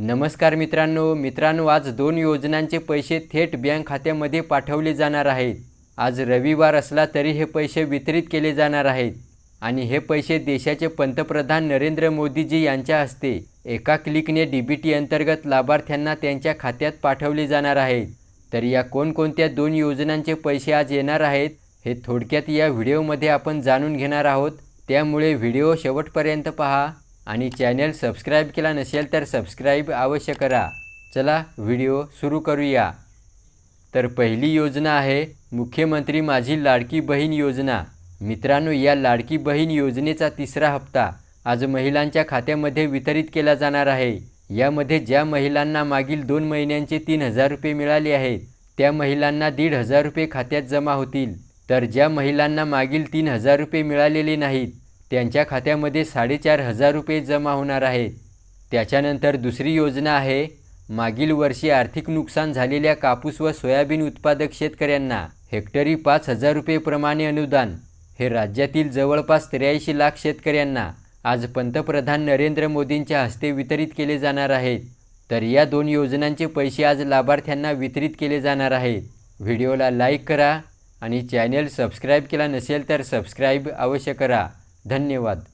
नमस्कार मित्रांनो मित्रांनो आज दोन योजनांचे पैसे थेट बँक खात्यामध्ये पाठवले जाणार आहेत. आज रविवार असला तरी हे पैसे वितरित केले जाणार आहेत. आणि हे पैसे देशाचे पंतप्रधान नरेंद्र मोदीजी यांच्या हस्ते एका क्लिकने डी बी टी अंतर्गत लाभार्थ्यांना त्यांच्या खात्यात पाठवले जाणार आहेत. तर या कोणकोणत्या दोन योजनांचे पैसे आज येणार आहेत हे थोडक्यात या व्हिडिओमध्ये आपण जाणून घेणार आहोत. त्यामुळे व्हिडिओ शेवटपर्यंत पहा. आणि चॅनल सबस्क्राईब केला नसेल तर सबस्क्राईब अवश्य करा. चला व्हिडिओ सुरू करूया. तर पहिली योजना आहे मुख्यमंत्री माझी लाडकी बहीण योजना. मित्रांनो या लाडकी बहीण योजनेचा तिसरा हप्ता आज महिलांच्या खात्यामध्ये वितरित केला जाणार आहे. यामध्ये ज्या महिलांना मागील दोन महिन्यांचे तीन हजार रुपये मिळाले आहेत त्या महिलांना दीड हजार रुपये खात्यात जमा होतील. तर ज्या महिलांना मागील तीन हजार रुपये मिळालेले नाहीत त्यांच्या खात्यामध्ये साडेचार हजार रुपये जमा होणार आहेत. त्याच्यानंतर दुसरी योजना आहे मागील वर्षी आर्थिक नुकसान झालेल्या कापूस व सोयाबीन उत्पादक शेतकऱ्यांना हेक्टरी पाच हजार रुपये प्रमाणे अनुदान. हे राज्यातील जवळपास त्र्याऐंशी लाख शेतकऱ्यांना आज पंतप्रधान नरेंद्र मोदींच्या हस्ते वितरित केले जाणार आहेत. तर या दोन योजनांचे पैसे आज लाभार्थ्यांना वितरित केले जाणार आहेत. व्हिडिओला लाईक करा आणि चॅनेल सबस्क्राईब केला नसेल तर सबस्क्राईब अवश्य करा. धन्यवाद.